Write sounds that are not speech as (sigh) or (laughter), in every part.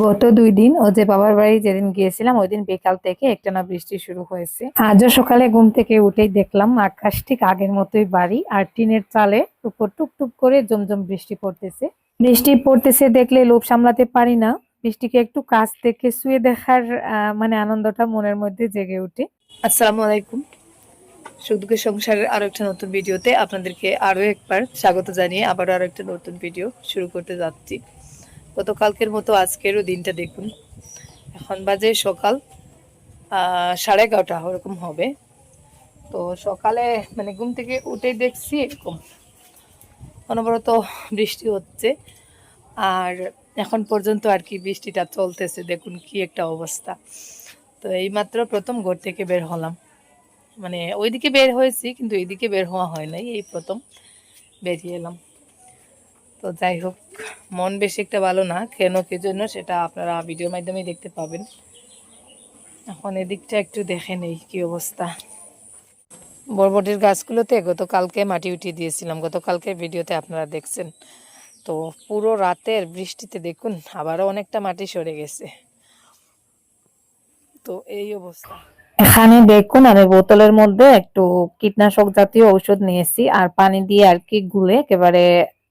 গত দুই দিন ও যে বাবার বাড়ি যেদিন গিয়েছিলাম, ওই দিন বিকাল থেকে একটানা বৃষ্টি শুরু হয়েছে। আজও সকালে ঘুম থেকে উঠেই দেখলাম আকাশ ঠিক আগের মতোই বাড়ি আর টিনের চালে উপর টুকটুক করে জমজম বৃষ্টি পড়তেছে। বৃষ্টি পড়তেছে দেখলে লোভ সামলাতে পারি না। বৃষ্টিকে একটু কাছ থেকে শুয়ে দেখার মানে আনন্দটা মনের মধ্যে জেগে ওঠে। আসসালামু আলাইকুম। সুখ সংসারের আরও একটা নতুন ভিডিওতে আপনাদেরকে আরও একবার স্বাগত জানিয়ে আবারও আরও একটা নতুন ভিডিও শুরু করতে যাচ্ছি। গতকালকের মতো আজকেরও দিনটা দেখুন। এখন বাজে সকাল সাড়ে এগারোটা ওরকম হবে। তো সকালে মানে ঘুম থেকে উঠেই দেখছি এরকম। অনবরত বৃষ্টি হচ্ছে। আর এখন পর্যন্ত আর কি বৃষ্টিটা চলতেছে, দেখুন কি একটা অবস্থা। তো এইমাত্র প্রথম ঘর থেকে বের হলাম। মানে ওইদিকে বের হয়েছি, কিন্তু এইদিকে বের হওয়া হয় নাই, এই প্রথম বেরিয়ে এলাম। তো যাই হোক, মন বেশি একটা ভালো না, কেন কি জন্য সেটা আপনারা ভিডিওর মাধ্যমে দেখতে পাবেন। এখন এদিকটা একটু দেখে নেই কি অবস্থা। বরবটির গাছগুলোতে গতকালকে মাটি উঠিয়ে দিয়েছিলাম গতকালকের ভিডিওতে আপনারা দেখছেন। তো পুরো রাতের বৃষ্টিতে দেখুন, আবারও অনেকটা মাটি সরে গেছে। তো এই অবস্থা। এখানে দেখুন, আমি বোতলের মধ্যে একটু কীটনাশক জাতীয় ঔষধ নিয়েছি, আর পানি দিয়ে আর কি গুলে একেবারে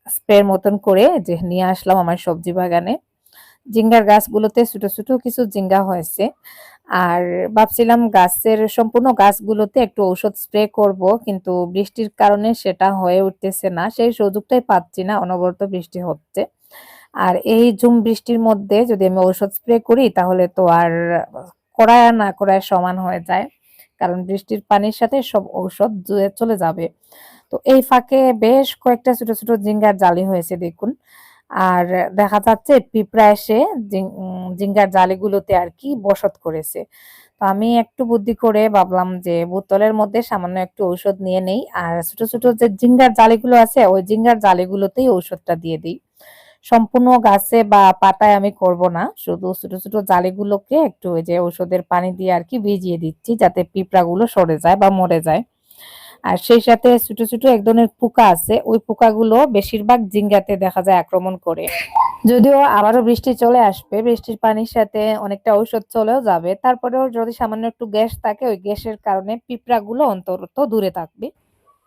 স্প্রের মতন করে যে নিয়ে আসলাম আমার সবজি বাগানে। জিঙ্গার গাছগুলোতে ছোট ছোট কিছু জিঙ্গা হয়েছে। আর ভাবছিলাম গাছের সম্পূর্ণ গাছগুলোতে একটু ঔষধ স্প্রে করব, কিন্তু বৃষ্টির কারণে সেটা হয়ে উঠতেছে না। সেই সুযোগটাই পাচ্ছি না, অনবরত বৃষ্টি হচ্ছে। আর এই ঝুম বৃষ্টির মধ্যে যদি আমি ঔষধ স্প্রে করি, তাহলে তো আর করায় না করায় সমান হয়ে যায়। কারণ বৃষ্টির পানির সাথে সব ঔষধ চলে যাবে। তো এই ফাঁকে বেশ কয়েকটা ছোট ছোট জিঙ্গার জালি হয়েছে দেখুন। আর দেখা যাচ্ছে পিঁপড়া এসে জিঙ্গার জালিগুলোতে আর কি বসত করেছে। তো আমি একটু বুদ্ধি করে ভাবলাম যে বোতলের মধ্যে সামান্য একটু ঔষধ নিয়ে নেই আর ছোট ছোট যে জিঙ্গার জালিগুলো আছে, ওই জিঙ্গার জালিগুলোতেই ঔষধটা দিয়ে দিই। সম্পূর্ণ গাছে বা পাতায় আমি করব না, শুধু ছোট ছোট জালিগুলোকে একটু ওই যে ঔষধের পানি দিয়ে আর কি ভিজিয়ে দিচ্ছি যাতে পিঁপড়াগুলো সরে যায় বা মরে যায়। আর সেই সাথে ছোট ছোট এক ধরনের পোকা আছে, ওই পোকাগুলো বেশিরভাগ জিঙ্গাতে দেখা যায় আক্রমণ করে। যদিও আবারও বৃষ্টি চলে আসবে, বৃষ্টির পানির সাথে অনেকটা ঔষধ চলেও যাবে। তারপরেও যদি সামান্য একটু গ্যাস থাকে, ওই গ্যাসের কারণে পিঁপড়াগুলো অন্তত দূরে থাকবে।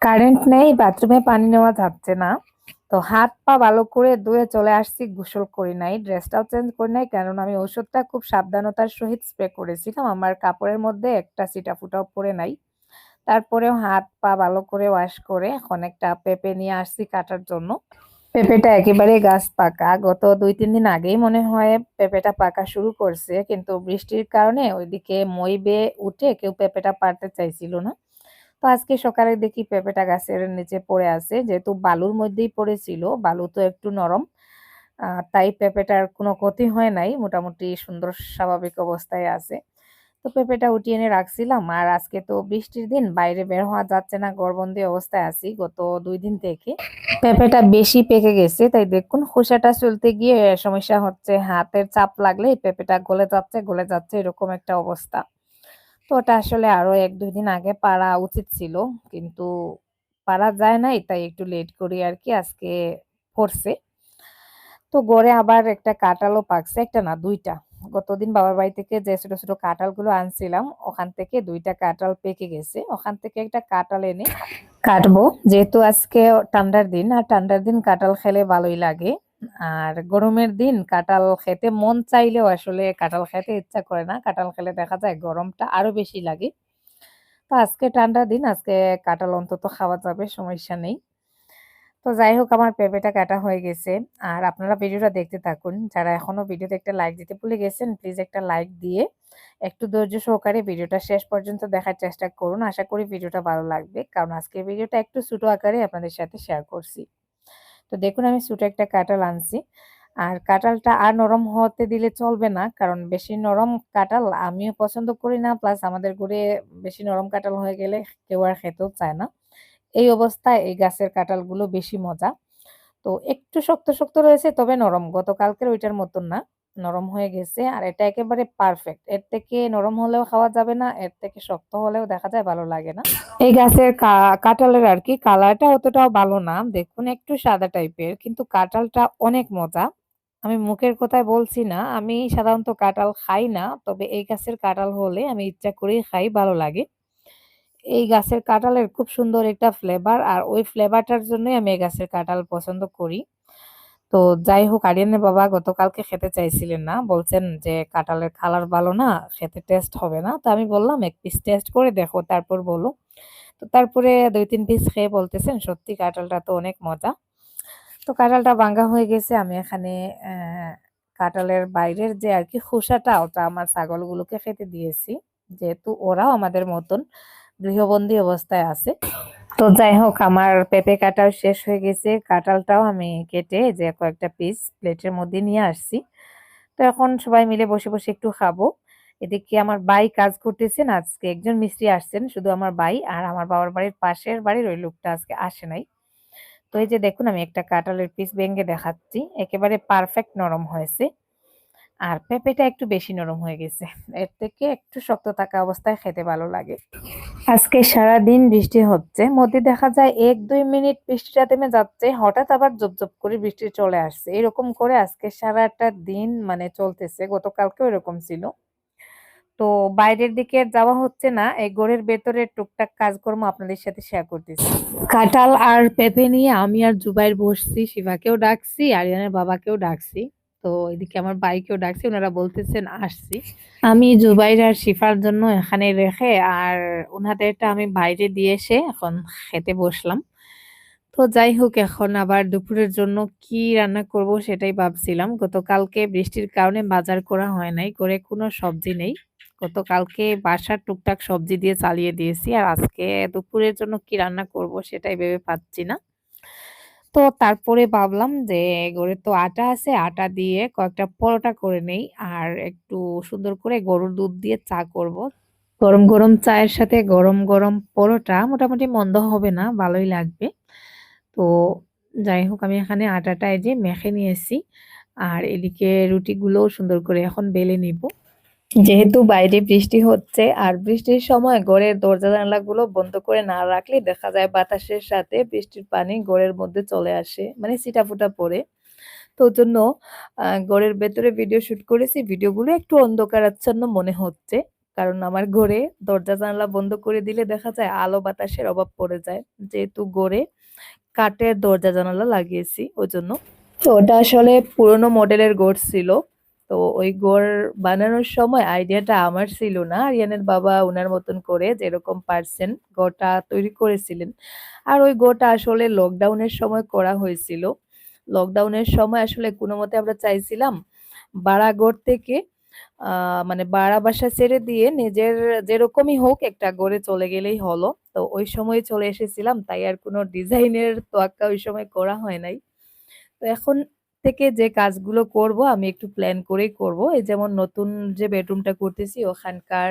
কারেন্ট নেই, বাথরুমে পানি নেওয়া যাচ্ছে না। তো হাত পা ভালো করে ধুয়ে চলে আসছি, গোসল করি নাই, ড্রেসটাও চেঞ্জ করি নাই কারণ আমি ওষুধটা খুব সাবধানতার সহিত স্প্রে করেছিলাম। আমার কাপড়ের মধ্যে একটা সিটা ফুটাও পরে নাই। তারপরেও হাত পা ভালো করে ওয়াশ করে এখন একটা পেঁপে নিয়ে আসছি কাটার জন্য। পেঁপেটা একেবারে গাছ পাকা। গত দুই, তিন দিন আগেই মনে হয় পেঁপেটা পাকা শুরু করছে, কিন্তু বৃষ্টির কারণে ওইদিকে মই বেয়ে উঠে কেউ পেঁপেটা পারতে চাইছিল না। তো আজকে সকালে দেখি পেঁপেটা গাছের নিচে পড়ে আছে, যেহেতু বালুর মধ্যেই পড়েছিল, বালু তো একটু নরম তাই পেঁপেটার কোনো ক্ষতি হয় নাই, মোটামুটি সুন্দর স্বাভাবিক অবস্থায় আছে। তো পেঁপেটা উঠিয়ে এনে রাখছিলাম। আর আজকে তো বৃষ্টির দিন, বাইরে বের হওয়া যাচ্ছে না গড়বন্দি অবস্থায় আছি গত দুই দিন থেকে। পেঁপেটা বেশি পেকে গেছে, তাই দেখুন খোসাটা চলতে গিয়ে সমস্যা হচ্ছে, হাতের চাপ লাগলে পেঁপেটা গলে যাচ্ছে গলে যাচ্ছে, এরকম একটা অবস্থা। তো ওটা আসলে আরও এক দুই দিন আগে পারা উচিত ছিল, কিন্তু পারা যায় নাই, তাই একটু লেট করি আর কি, আজকে পড়ছে। তো গড়ে আবার একটা কাঁঠালও পাকছে, একটা না, দুইটা। গতদিন বাবার বাড়ি থেকে যে ছোট ছোট কাঁঠালগুলো আনছিলাম, ওখান থেকে দুইটা কাঁঠাল পেকে গেছে। ওখান থেকে একটা কাঁঠাল এনে কাটবো। যেহেতু আজকে ঠান্ডার দিন, আর ঠান্ডার দিন কাঁঠাল খেলে ভালোই লাগে। আর গরমের দিন কাঁঠাল খেতে মন চাইলেও আসলে কাঁঠাল খেতে ইচ্ছা করে না। কাঁঠাল খেলে দেখা যায় গরমটা আরও বেশি লাগে। তো আজকে ঠান্ডার দিন, আজকে কাঁঠাল অন্তত খাওয়া যাবে, সমস্যা নেই। তো যাই হোক, আমার পেঁপেটা কাটা হয়ে গেছে। আর আপনারা ভিডিওটা দেখতে থাকুন। যারা এখনও ভিডিওতে একটা লাইক দিতে ভুলে গেছেন প্লিজ একটা লাইক দিয়ে একটু ধৈর্য সহকারে ভিডিওটা শেষ পর্যন্ত দেখার চেষ্টা করুন। আশা করি ভিডিওটা ভালো লাগবে। কারণ আজকের ভিডিওটা একটু ছোটো আকারে আপনাদের সাথে শেয়ার করছি। তো দেখুন, আমি ছোটো একটা কাঁঠাল আনছি। আর কাঁঠালটা আর নরম হতে দিলে চলবে না, কারণ বেশি নরম কাঁঠাল আমিও পছন্দ করি না। প্লাস আমাদের ঘরে বেশি নরম কাঁঠাল হয়ে গেলে কেউ আর খেতেও চায় না। এই অবস্থায় এই গাছের কাঁঠালগুলো বেশি মজা তো একটু শক্ত শক্ত রয়েছে তবে নরম গতকালকের ওইটার মতন না নরম হয়ে গেছে আর এটা একেবারে পারফেক্ট এর থেকে নরম হলেও খাওয়া যাবে না এর থেকে শক্ত হলেও দেখা যায় ভালো লাগে না এই গাছের কাঁঠালের আর কি কালারটা অতটাও ভালো না দেখুন একটু সাদা টাইপের কিন্তু কাঁঠালটা অনেক মজা আমি মুখের কথায় বলছি না। আমি সাধারণত কাঁঠাল খাই না। তবে এই গাছের কাঁঠাল হলে আমি ইচ্ছা করেই খাই, ভালো লাগে। এই গাছের কাঁঠালের খুব সুন্দর একটা ফ্লেভার আর ওই ফ্লেভারটার জন্যই আমি এই গাছের কাঁঠাল পছন্দ করি। তো যাই হোক আরিয়ানের বাবা গতকালকে খেতে চাইছিলেন না। বলছেন যে কাঁঠালের কালার ভালো না, খেতে টেস্ট হবে না। তো আমি বললাম, "এক পিস টেস্ট করে দেখো তারপর বলো।" তো তারপরে ২-৩ পিস খেয়ে বলতেছেন, "সত্যি কাঁঠালটা তো অনেক মজা।" তো কাঁঠালটা ভাঙ্গা হয়ে গেছে। আমি এখানে কাঁঠালের বাইরের যে আর কি খোসাটা ওটা আমার ছাগলগুলোকে খেতে দিয়েছি। যেহেতু ওরাও আমাদের মতন গৃহবন্দী অবস্থায় আছে। (coughs) তো যাই হোক আমার পেঁপে কাটাও শেষ হয়ে গেছে। কাঁঠালটাও আমি কেটে যে কয়েকটা পিস প্লেটের মধ্যে নিয়ে আসছি। তো এখন সবাই মিলে বসে, বসে একটু খাব। এদিকে আমার ভাই কাজ করতেছেন। আজকে একজন মিস্ত্রি আসছেন। শুধু আমার বাই আর আমার বাবার বাড়ির পাশের বাড়ির ওই লোকটা আজকে আসে নাই। তো এই যে দেখুন আমি একটা কাঁঠালের পিস ভেঙে দেখাচ্ছি। একেবারে পারফেক্ট নরম হয়েছে। আর পেঁপেটা একটু বেশি নরম হয়ে গেছে। এর থেকে একটু শক্ত থাকা অবস্থায় খেতে ভালো লাগে। আজকে সারাদিন বৃষ্টি হচ্ছে। মধ্যে দেখা যায় ১-২ মিনিট বৃষ্টিটা থেমে যাচ্ছে। হঠাৎ আবার জপজপ করে বৃষ্টি চলে আসছে। এরকম করে আজকে সারাটা দিন মানে চলতেছে। গতকালকেও এরকম ছিল। তো বাইরের দিকে যাওয়া হচ্ছে না। এই ঘরের ভেতরে টুকটাক কাজকর্ম আপনাদের সাথে শেয়ার করতেছি। কাঁঠাল আর পেঁপে নিয়ে আমি আর জুবাইর বসছি। শিফাকেও ডাকছি, আরিয়ানের বাবাকেও ডাকছি। তো এদিকে আমার বাইকেও ডাকছি। ওনারা বলতেছেন, আসছি। আমি জুবাইর আর শিফার জন্য এখানে রেখে আর উনাদেরটা আমি বাইরে দিয়ে এসে এখন খেতে বসলাম। তো যাই হোক, এখন আবার দুপুরের জন্য কি রান্না করব সেটাই ভাবছিলাম। গতকালকে বৃষ্টির কারণে বাজার করা হয় নাই। করে কোনো সবজি নেই। গতকালকে বাসার টুকটাক সবজি দিয়ে চালিয়ে দিয়েছি। আর আজকে দুপুরের জন্য কি রান্না করব সেটাই ভেবে পাচ্ছি না। তো তারপরে ভাবলাম যে ঘরে তো আটা আছে, আটা দিয়ে কয়েকটা পরোটা করে নেই। আর একটু সুন্দর করে গরুর দুধ দিয়ে চা করব। গরম, গরম চায়ের সাথে গরম, গরম পরোটা মোটামুটি মন্দ হবে না, ভালোই লাগবে। তো যাই হোক আমি এখানে আটাটা এই যে মেখে নিয়েছি। আর এদিকে রুটিগুলোও সুন্দর করে এখন বেলে নিব। যেহেতু বাইরে বৃষ্টি হচ্ছে আর বৃষ্টির সময় ঘরের দরজা জানালাগুলো বন্ধ করে না রাখলে দেখা যায় বাতাসের সাথে বৃষ্টির পানি ঘরের মধ্যে চলে আসে। মানে ছিটাফোঁটা পড়ে। তো জন্য ঘরের ভেতরে ভিডিও শুট করেছি। ভিডিওগুলো একটু অন্ধকারাচ্ছন্ন মনে হচ্ছে। কারণ আমার ঘরে দরজা জানলা বন্ধ করে দিলে দেখা যায় আলো বাতাসের অভাব পড়ে যায়। যেহেতু ঘরে কাঠের দরজা জানালা লাগিয়েছি ওজন্য। তো ওটা আসলে পুরনো মডেলের ঘর ছিল। তো ওই ঘর বানানোর সময় আইডিয়াটা আমার ছিল না। আরিয়ানের বাবা ওনার মতন করে যেরকম পারছেন গোটা তৈরি করেছিলেন। আর ওই গোটা আসলে লকডাউনের সময় করা হয়েছিল। লকডাউনের সময় আসলে কোনমতে আমরা চাইছিলাম ঘর থেকে মানে ভাড়া বাসা ছেড়ে দিয়ে নিজের যেরকমই হোক একটা ঘরে চলে গেলেই হলো। তো ওই সময় চলে এসেছিলাম। তাই আর কোনো ডিজাইনের তোয়াক্কা ওই সময় করা হয় নাই। তো এখন থেকে যে কাজগুলো করব, আমি একটু প্ল্যান করেই করব। এই যেমন নতুন যে বেডরুমটা করতেছি, ওখানকার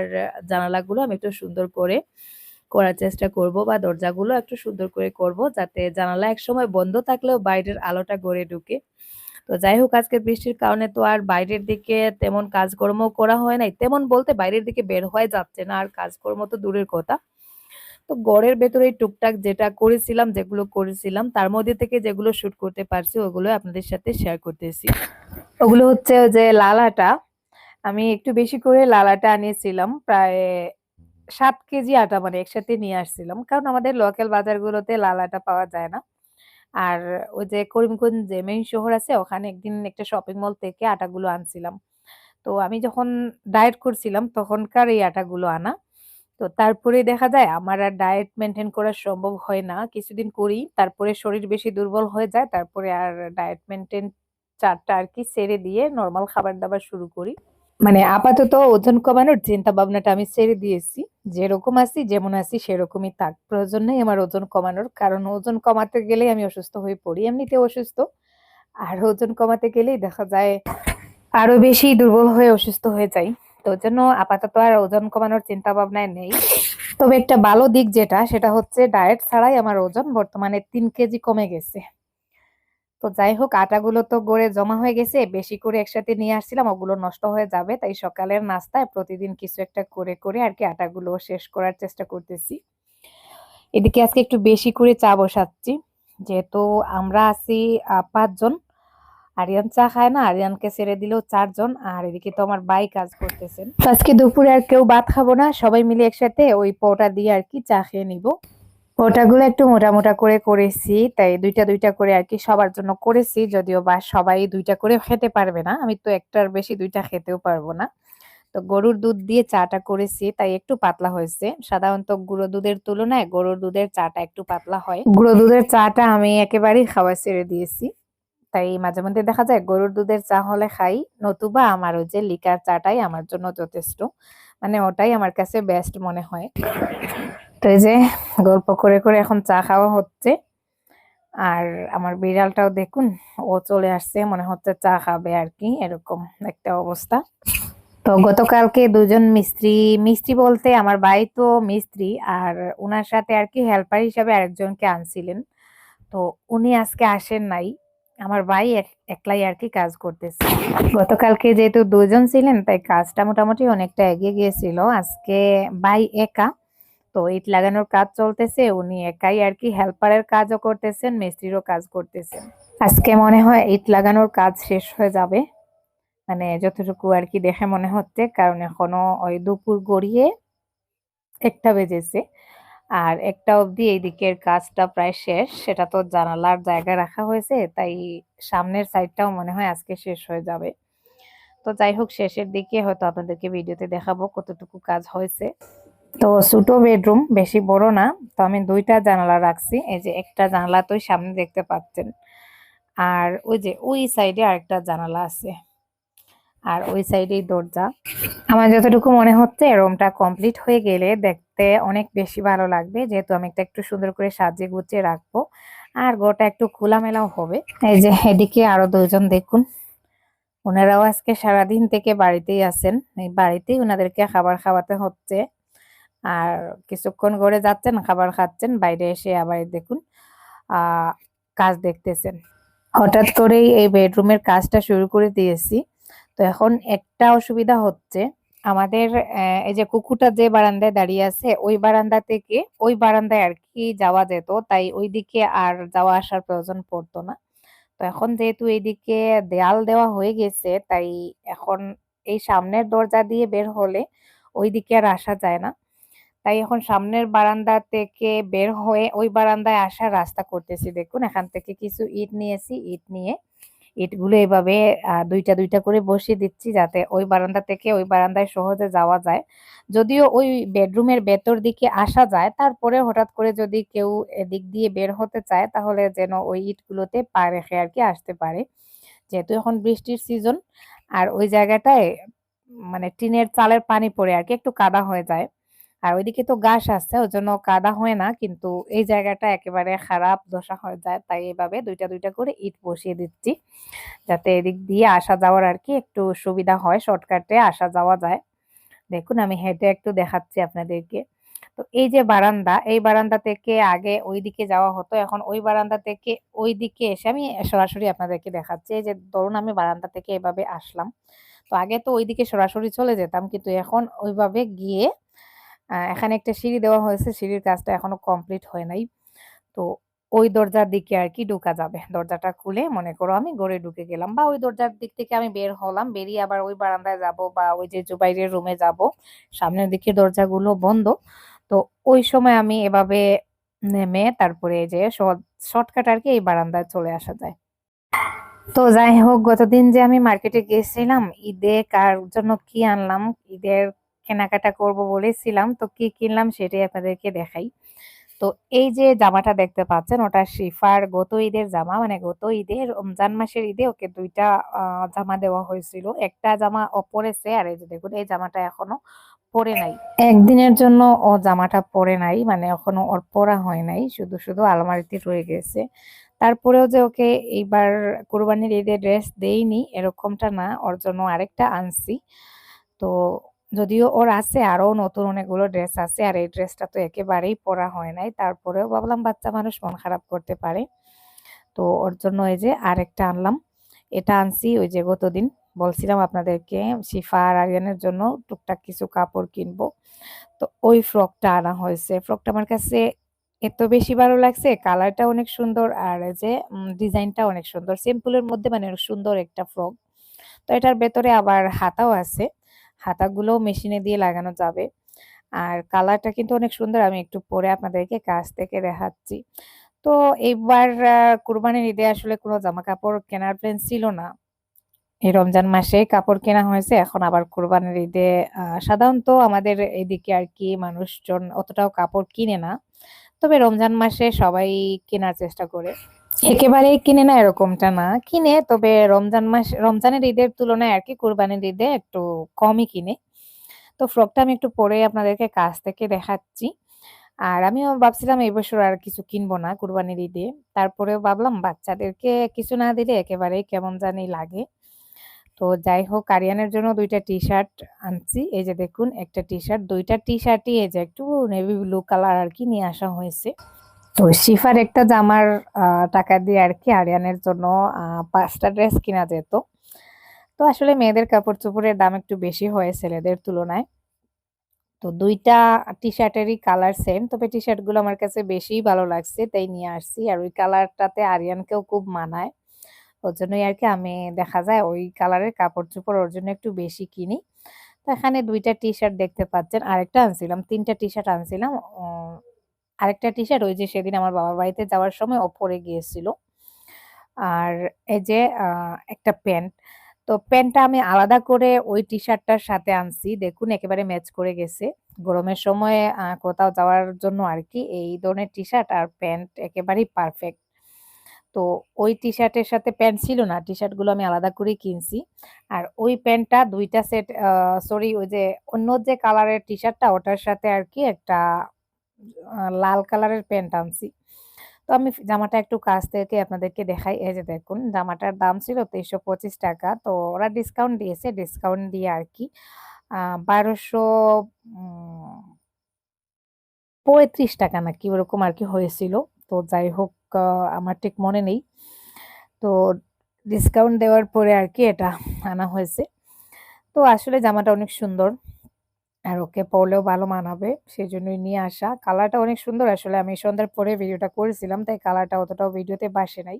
জানালাগুলো আমি একটু সুন্দর করে করার চেষ্টা করব বা দরজাগুলো একটু সুন্দর করে করব যাতে জানালা একসময় বন্ধ থাকলেও বাইরের আলোটা গড়ে ঢুকে। তো যাই হোক আজকে বৃষ্টির কারণে তো আর বাইরের দিকে তেমন কাজকর্মও করা হয় নাই। তেমন বলতে বাইরের দিকে বের হওয়াই যাচ্ছে না। আর কাজকর্ম তো দূরের কথা। তো ঘরের ভেতরেই টুকটাক যেটা করেছিলাম, যেগুলো করেছিলাম তার মধ্যে থেকে যেগুলো শুট করতে পারছি ওগুলো আপনাদের সাথে শেয়ার করতেছি। ওগুলো হচ্ছে যে লাল আটা। আমি একটু বেশি করে লাল আটা আনিয়েছিলাম। প্রায় সাত কেজি আটা মানে একসাথে নিয়ে আসছিলাম। কারণ আমাদের লোকাল বাজারগুলোতে লাল আটা পাওয়া যায় না। আর ওই যে করিমগঞ্জ যে মেইন শহর আছে ওখানে একদিন একটা শপিং মল থেকে আটাগুলো আনছিলাম। তো আমি যখন ডায়েট করছিলাম তখনকার এই আটাগুলো আনা। তো তারপরে দেখা যায় আমার আর ডায়েট মেনটেন করা সম্ভব হয় না। কিছুদিন করি। তারপরে শরীর বেশি দুর্বল হয়ে যায়। তারপরে আর ডায়েট মেইনটেইন চারটা আর কি সেরে দিয়ে নরমাল খাবার-দাবার শুরু করি। মানে আপাতত ওজন কমানোর চিন্তা ভাবনাটা আমি ছেড়ে দিয়েছি। যেরকম আছি, যেমন আছি সেরকমই থাক। প্রয়োজন নেই আমার ওজন কমানোর। কারণ ওজন কমাতে গেলেই আমি অসুস্থ হয়ে পড়ি। এমনিতেও অসুস্থ। আর ওজন কমাতে গেলেই দেখা যায় আরও বেশি দুর্বল হয়ে অসুস্থ হয়ে যাই। তো ওই জন্য আপাতত আর ওজন কমানোর চিন্তা ভাবনায় নেই। তবে একটা ভালো দিক যেটা সেটা হচ্ছে ডায়েট ছাড়াই আমার ওজন বর্তমানে তিন কেজি কমে গেছে। তো যাই হোক আটাগুলো তো গড়ে জমা হয়ে গেছে। বেশি করে একসাথে নিয়ে আসছিলাম ওগুলো নষ্ট হয়ে যাবে। তাই সকালের নাস্তায় প্রতিদিন কিছু একটা করে, করে আরকি আটাগুলো শেষ করার চেষ্টা করতেছি। এদিকে আজকে একটু বেশি করে চা বসাচ্ছি। যেহেতু আমরা আছি পাঁচজন জন। আরিয়ান চা খায় না আরিয়ানকে ছেড়ে দিলেও চারজন আর এদিকে তো আমার বাই কাজ করতেছেন। আজকে দুপুরে আর কেউ ভাত খাব না সবাই মিলে একসাথে ওই পোটা দিয়ে আর কি চা খেয়ে নিব। পোটাগুলো একটু মোটা মোটা করে করেছি তাই দুইটা দুইটা করে আর কি সবার জন্য করেছি যদিও বা সবাই দুইটা করে খেতে পারবে না আমি তো একটার বেশি দুইটা খেতেও পারব না। তো গরুর দুধ দিয়ে চাটা করেছি তাই একটু পাতলা হয়েছে সাধারণত গুঁড়ো দুধের তুলনায় গরুর দুধের চাটা একটু পাতলা হয়। গুঁড়ো দুধের চাটা আমি একেবারেই খাওয়া ছেড়ে দিয়েছি। তাই মাঝে মধ্যে দেখা যায় গরুর দুধের চা হলে খাই। নতুবা আমার ওই যে লিকার চাটাই আমার জন্য যথেষ্ট। মানে ওটাই আমার কাছে বেস্ট মনে হয়। তো এই যে গল্প করে করে এখন চা খাওয়া হচ্ছে। আর আমার বিড়ালটাও দেখুন, ও চলে আসছে, মনে হচ্ছে চা খাবে আর কি, এরকম একটা অবস্থা। তো গতকালকে দুজন মিস্ত্রি মিস্ত্রি বলতে আমার ভাই তো মিস্ত্রি, আর ওনার সাথে আর কি হেল্পার হিসাবে আরেকজনকে আনছিলেন। তো উনি আজকে আসেন নাই। আমার ভাই এক- একলাই আর কি কাজ করতেছে। গতকালকে যেহেতু দুজন ছিলেন, তাই কাজটা মোটামুটি অনেকটা এগিয়ে গিয়েছিল। আজকে ভাই একা, তো ইট লাগানোর কাজ চলতেছে, উনি একাই আর কি হেল্পারের কাজও করতেছেন, মিস্ত্রিরও কাজ করতেছেন। আজকে মনে হয় ইট লাগানোর কাজ শেষ হয়ে যাবে। মানে যতটুকু আর কি দেখে মনে হচ্ছে, কারণ এখনও ওই দুপুর গড়িয়ে একটা বেজেছে। আর একটা অবধি এই দিকের কাজটা প্রায় শেষ। সেটা তো জানালার জায়গা রাখা হয়েছে, তাই সামনের সাইডটাও মনে হয় আজকে শেষ হয়ে যাবে। তো যাই হোক, শেষের দিকে হয়তো আপনাদেরকে ভিডিওতে দেখাবো কতটুকু কাজ হয়েছে। তো ছোটো বেডরুম, বেশি বড় না, তো আমি দুইটা জানালা রাখছি। এই যে একটা জানালা তো সামনে দেখতে পাচ্ছেন। আর ওই যে ওই সাইডে আরেকটা জানালা আছে। আর ওই সাইডেই দরজা। আমার যতটুকু মনে হচ্ছে রুমটা কমপ্লিট হয়ে গেলে দেখতে অনেক বেশি ভালো লাগবে। যেহেতু আমি এটা একটু সুন্দর করে সাজিয়ে গুছিয়ে রাখব। আর গোটা একটু খোলামেলাও হবে। এই যে এদিকে আরও দুজন দেখুন। ওনারাও আজকে সারাদিন থেকে বাড়িতেই আছেন। এই বাড়িতেই ওনাদেরকে খাবার খাওয়াতে হচ্ছে। আর কিছুক্ষণ করে যাচ্ছেন, খাবার খাচ্ছেন, বাইরে এসে আবার দেখুন কাজ দেখতেছেন। হঠাৎ করেই এই বেডরুমের কাজটা শুরু করে দিয়েছি। তো এখন একটা অসুবিধা হচ্ছে, আমাদের এই যে কুকুরটা যে বারান্দায় দাঁড়িয়ে আছে, ওই বারান্দা থেকে ওই বারান্দায় আর কি যাওয়া যেত, তাই ওইদিকে আর যাওয়া আসার প্রয়োজন পড়তো না। তো এখন যেহেতু এইদিকে দেয়াল দেওয়া হয়ে গেছে, তাই এখন এই সামনের দরজা দিয়ে বের হলে ওইদিকে আর আসা যায় না। তাই এখন সামনের বারান্দা থেকে বের হয়ে ওই বারান্দায় আসার রাস্তা করতেছি। দেখুন, এখান থেকে কিছু ইট নিয়েছি, ইট নিয়ে ইটগুলো এভাবে দুইটা দুইটা করে বসিয়ে দিচ্ছি যাতে ওই বারান্দা থেকে ওই বারান্দায় সহজে যাওয়া যায়। যদিও ওই বেডরুমের ভেতর দিকে আসা যায়, তারপরে হঠাৎ করে যদি কেউ এদিক দিয়ে বের হতে চায়, তাহলে যেন ওই ইটগুলোতে পা রেখে আর কি আসতে পারে। যেহেতু এখন বৃষ্টির সিজন আর ওই জায়গাটায় মানে টিনের চালের পানি পড়ে আর কি, একটু কাদা হয়ে যায়। আর ওইদিকে তো ঘাস আছে ওই জন্য কাদা হয় না, কিন্তু এই জায়গাটা একেবারে খারাপ দশা হয়ে যায়, তাই এভাবে দুইটা দুইটা করে ইট বসিয়ে দিচ্ছি, যাতে এদিক দিয়ে আসা যাওয়ার আর কি একটু সুবিধা হয়, শর্টকাটে আসা যাওয়া যায়। দেখুন, আমি হেঁটে একটু দেখাচ্ছি আপনাদেরকে। তো এই যে বারান্দা, এই বারান্দা থেকে আগে ওই দিকে যাওয়া হতো, এখন ওই বারান্দা থেকে ওই দিকে এসে আমি সরাসরি আপনাদেরকে দেখাচ্ছি। এই যে ধরুন, আমি বারান্দা থেকে এভাবে আসলাম। তো আগে তো ওইদিকে সরাসরি চলে যেতাম, কিন্তু এখন ওইভাবে গিয়ে এখানে একটা সিঁড়ি দেওয়া হয়েছে, সিঁড়ির কাজটা এখনও কমপ্লিট হয় নাই। তো ওই দরজার দিকে আর কি ঢুকা যাবে। দরজাটা খুলে মনে করো আমি ঘরে ঢুকে গেলাম বা ওই দরজার দিক থেকে আমি বের হলাম, বেরিয়ে আবার ওই বারান্দায় যাব বা ওই যে জুবাইরের রুমে যাব। সামনের দিকে দরজাগুলো বন্ধ। তো ওই সময় আমি এভাবে নেমে তারপরে যে শর্টকাট আর কি এই বারান্দায় চলে আসা যায়। তো যাই হোক, গতদিন যে আমি মার্কেটে গেছিলাম, ঈদে কার জন্য কি আনলাম? ঈদের কেনাকাটা করব বলেছিলাম। তো কি কিনলাম সেটাই আপনাদেরকে দেখাই। তো এই যে জামাটা দেখতে পাচ্ছেন, ওটা শিফার গত ঈদের জামা মানে গত ঈদে রমজান মাসের ঈদে ওকে দুইটা জামা দেওয়া হয়েছিল। একটা জামা ও পরেছে, আর এই যে দেখুন, এই জামাটা এখনও পরে নাই। একদিনের জন্য ও জামাটা পরে নাই মানে এখনও ওর পরা হয় নাই, শুধু শুধু আলমারিতে রয়ে গেছে। তারপরেও যে ওকে এইবার কোরবানির ঈদের ড্রেস দেইনি, এরকমটা না, ওর জন্য আরেকটা আনছি। তো যদিও ওর আছে আরও নতুন অনেকগুলো ড্রেস আছে, আর এই ড্রেসটা তো একেবারেই পরা হয় নাই। তারপরেও ভাবলাম বাচ্চা মানুষ মন খারাপ করতে পারে। তো ওর জন্য এই যে আরেকটা আনলাম। এটা আনছি ওই যে গতদিন। বলছিলাম আপনাদেরকে, শিফা আর আরিয়ানের জন্য টুকটাক কিছু কাপড় কিনবো। তো ওই ফ্রকটা আনা হয়েছে। ফ্রকটা আমার কাছে এত বেশি ভালো লাগছে, কালারটা অনেক সুন্দর, আর এই যে ডিজাইনটা অনেক সুন্দর। সিম্পলের মধ্যে মানে সুন্দর একটা ফ্রক। তো এটার ভেতরে আবার হাতাও আছে। হাতাগুলো মেশিনে দিয়ে লাগানো যাবে। আর কালারটা কিন্তু অনেক সুন্দর, আমি একটু পরে আপনাদেরকে কাছ থেকে দেখাচ্ছি। তো এইবার কুরবানির ঈদে আসলে কোনো জামা কাপড় কেনার প্ল্যান ছিল না। এই রমজান মাসে কাপড় কেনা হয়েছে, এখন আবার কুরবানির ঈদে সাধারণত আমাদের এদিকে আর কি মানুষজন অতটাও কাপড় কিনে না। তবে রমজান মাসে সবাই কেনার চেষ্টা করে। একেবারেই কিনে না, এরকমটা না। কিনে, তবে রমজান মাস, রমজানের ঈদের তুলনায় আর কি কুরবানির ঈদে একটু কমই কিনে। তো ফ্রকটা আমি একটু পরে আপনাদেরকে কাছ থেকে দেখাচ্ছি। আর আমিও ভাবছিলাম এই বছর আর কিছু কিনবো না কুরবানির ঈদে। তারপরেও ভাবলাম বাচ্চাদেরকে কিছু না দিলে একেবারেই কেমন জানি লাগে। তো যাই হোক, আরিয়ানের জন্য দুইটা টি শার্ট আনছি। এই যে দেখুন, একটা টি শার্ট দুইটা টি শার্টই এই যে একটু নেভি ব্লু কালার আর কি নিয়ে আসা হয়েছে। তো শিফার একটা জামার টাকা দিয়ে আর কি আরিয়ানের জন্য পাঁচটা ড্রেস কিনা যেত। তো আসলে মেয়েদের কাপড় চোপড়ের দাম একটু বেশি হয় ছেলেদের তুলনায়। তো দুইটা টি শার্টেরই কালার সেম তবে টি শার্টগুলো আমার কাছে বেশি ভালো লাগছে, তাই নিয়ে আসছি। আর ওই কালারটাতে আরিয়ানকেও খুব মানায়। ওর জন্যই আর কি আমি, দেখা যায় ওই কালারের কাপড় চোপড় ওর জন্য একটু বেশি কিনি। তো এখানে দুইটা টি শার্ট দেখতে পাচ্ছেন। আরেকটা আনছিলাম, তিনটা টি শার্ট আনছিলাম আরেকটা টি শার্ট ওই যে সেদিন আমার বাবার বাড়িতে যাওয়ার সময় ও পরে গিয়েছিল। আর এই যে একটা প্যান্ট। তো প্যান্টটা আমি আলাদা করে ওই টি শার্টটার সাথে আনছি। দেখুন, একেবারে ম্যাচ করে গেছে। গরমের সময় কোথাও যাওয়ার জন্য আর কি এই ধরনের টি শার্ট আর প্যান্ট একেবারেই পারফেক্ট তো ওই টি শার্টের সাথে প্যান্ট ছিল না। টি শার্টগুলো আমি আলাদা করে কিনছি। আর ওই প্যান্টটা দুইটা সেট সরি ওই যে অন্য যে কালারের টি শার্টটা ওটার সাথে আর কি একটা লাল কালারের প্যান্ট আনছি। তো আমি জামাটা একটু কাছ থেকে আপনাদেরকে দেখাই। এই যে দেখুন, জামাটার দাম ছিল তেইশশো পঁচিশ টাকা। তো ওরা ডিসকাউন্ট দিয়েছে ডিসকাউন্ট দিয়ে আর কি বারোশো পঁয়ত্রিশ টাকা নাকি ওরকম আর কি হয়েছিল। তো যাই হোক আমার ঠিক মনে নেই। তো ডিসকাউন্ট দেওয়ার পরে আর কি এটা আনা হয়েছে। তো আসলে জামাটা অনেক সুন্দর। আর ওকে পরলেও ভালো মানাবে সেই জন্যই নিয়ে আসা। কালারটা অনেক সুন্দর আসলে, আমি সন্ধ্যার পরে ভিডিওটা করেছিলাম, তাই কালারটা অতটাও ভিডিওতে বাসে নাই।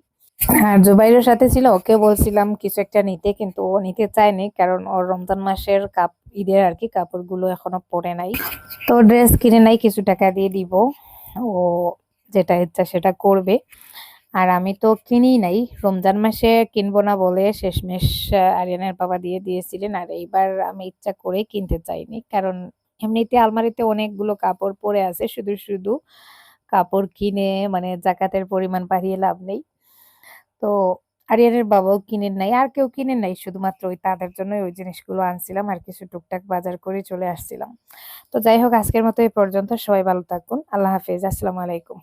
আর জুবাইরের সাথে ছিল ওকে বলছিলাম কিছু একটা নিতে, কিন্তু ও নিতে চায়নি, কারণ ওর রমজান মাসের কাপ, ঈদের আর কি কাপড়গুলো এখনও পরে নাই। তো ড্রেস কিনে নাই, কিছু টাকা দিয়ে দিব। ও যেটা ইচ্ছা সেটা করবে। আর আমি তো কিনি নাই। রমজান মাসে কিনবো না বলে শেষমেশ আরিয়ানের বাবা দিয়ে দিয়েছিলেন আর এইবার আমি ইচ্ছা করে কিনতে চাইনি। কারণ এমনিতে আলমারিতে অনেকগুলো কাপড় পরে আছে, শুধু শুধু কাপড় কিনে মানে জাকাতের পরিমাণ বাড়িয়ে লাভ নেই। তো আরিয়ানের বাবাও কিনেন নাই, আর কেউ কিনেন নাই। শুধুমাত্র ওই তাদের জন্যই ওই জিনিসগুলো আনছিলাম আর কিছু টুকটাক বাজার করে চলে আসছিলাম। তো যাই হোক, আজকের মতো এই পর্যন্ত। সবাই ভালো থাকুন। আল্লাহ হাফিজ। আসসালামু আলাইকুম।